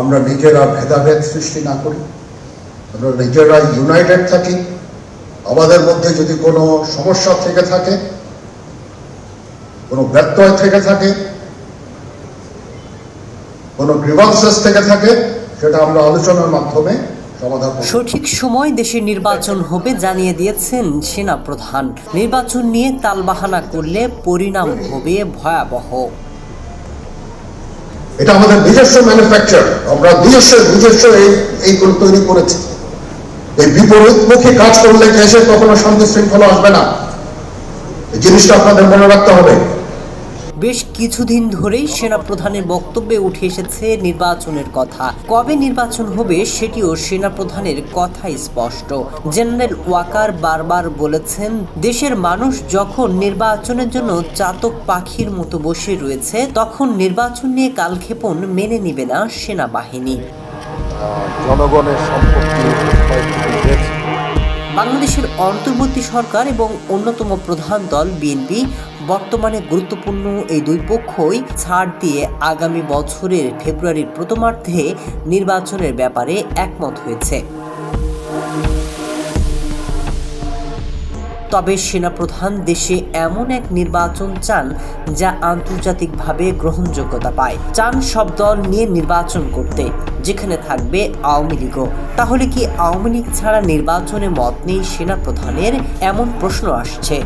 আমরা নিজেরা ভেদাভেদ সৃষ্টি না করি, আমরা নিজেরা ইউনাইটেড থাকি। আমাদের মধ্যে যদি কোনো সমস্যা থেকে থাকে, কোনো ব্যত্যয় থেকে থাকে, কোনো গ্রিভান্সেস থেকে থাকে, সেটা আমরা আলোচনার মাধ্যমে সঠিক সময় দেশের নির্বাচন হবে জানিয়ে দিয়েছেন সেনা প্রধান নির্বাচন নিয়ে তালবাহানা করলে পরিণাম হবে ভয়াবহ। এটা আমাদের নিজস্ব ম্যানুফ্যাকচার আমরা নিজস্ব নিজস্ব এই এইগুলো তৈরি করেছি। এই বিপরীতমুখী কাজ করলে দেশে কখনো শান্তি শৃঙ্খলা আসবে না। এই জিনিসটা আপনাদের মনে রাখতে হবে। বেশ কিছুদিন ধরেই সেনা প্রধানের বক্তব্যে উঠে এসেছে নির্বাচনের কথা। কবে নির্বাচন হবে সেটিও সেনা প্রধানের কথাই স্পষ্ট। জেনারেল ওয়াকার বারবার বলেছেন, দেশের মানুষ যখন নির্বাচনের জন্য চাতক পাখির মতো বসে রয়েছে, তখন নির্বাচন নিয়ে কালক্ষেপণ মেনে নিবে না সেনাবাহিনী। জনগণের সম্পত্তি বাংলাদেশের অন্তর্বর্তী সরকার এবং অন্যতম প্রধান দল বিএনপি বর্তমানে গুরুত্বপূর্ণ এই দুই পক্ষই ছাড় দিয়ে আগামী বছরের ফেব্রুয়ারির প্রথমার্ধে নির্বাচনের ব্যাপারে একমত হয়েছে। তবে সেনাপ্রধান দেশে এমন এক নির্বাচন চান যা আন্তর্জাতিকভাবে গ্রহণযোগ্যতা পায়। চান সব দল নিয়ে নির্বাচন করতে, যেখানে থাকবে আওয়ামী লীগও তাহলে কি আওয়ামী লীগ ছাড়া নির্বাচনে মত নেই সেনাপ্রধানের? এমন প্রশ্ন আসছে।